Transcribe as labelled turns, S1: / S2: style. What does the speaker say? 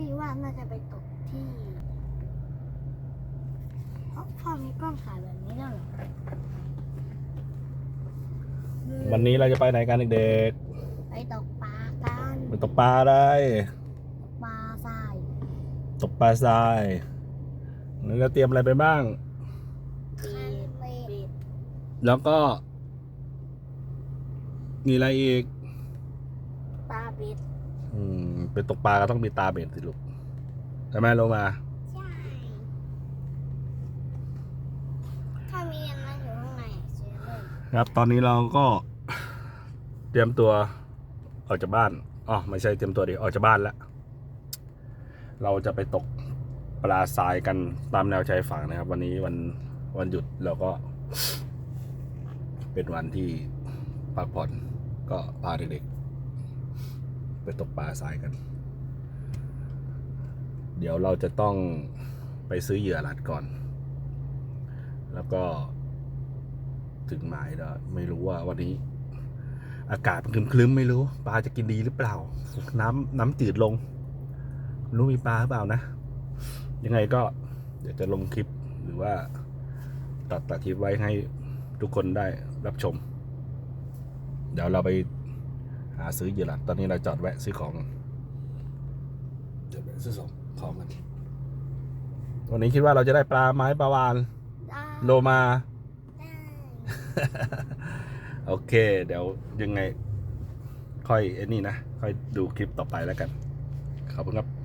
S1: พี่ว่าน่าจะไปตกที่เพราะพ่อมีกล้องถ่ายแบบนี้แล้วเหรอ
S2: วันนี้เราจะไปไหนกันเด็ก
S1: ไปตกปลากัน
S2: ๆไปตกปลาได้
S1: ตกปลาทราย
S2: ตกปลาทรายแล้วจะเตรียมอะไรไปบ้าง
S1: บีดบีด
S2: แล้วก็ มีอะไรอีก
S1: ตาบีด
S2: อืมไปตกปลาก็ต้องมีตาเบ็ดสิลูกใช่ไหมลงมา
S1: ใช่ ถ้ามีอันนั้นอยู่ข้างในอะซื้อเลย
S2: ครับ ตอนนี้เราก็ เตรียมตัวออกจากบ้านอ๋อไม่ใช่เตรียมตัวดิออกจากบ้านแล้วเราจะไปตกปลาทรายกันตามแนวชายฝั่งนะครับ วันนี้วันวันหยุดเราก็ เป็นวันที่พักผ่อนก็พาเด็กๆ ไปตกปลาทรายกัน เดี๋ยวเราจะต้องไปซื้อเหยื่อรัดก่อน แล้วก็ถึงหมายแล้วไม่รู้ว่าวันนี้ อากาศมันคลึ้มๆไม่รู้ ปลาจะกินดีหรือเปล่า น้ำน้ำจืดลง รู้มีปลาหรือเปล่านะ ยังไงก็เดี๋ยวจะลงคลิปหรือว่าตัดตัดคลิปไว้ให้ทุกคนได้รับชม เดี๋ยวเราไป หาซื้อเหยื่อหลักตอนนี้เราจอดแวะซื้อของเดี๋ยวแวะซื้อของของกันวันนี้คิดว่าเราจะได้ปลาไม้ปลาวาน
S1: ได้
S2: โลมา
S1: ได้
S2: โอเค เดี๋ยวยังไง ค่อยไอ้นี่นะ ค่อยดูคลิปต่อไปแล้วกัน ขอบคุณครับ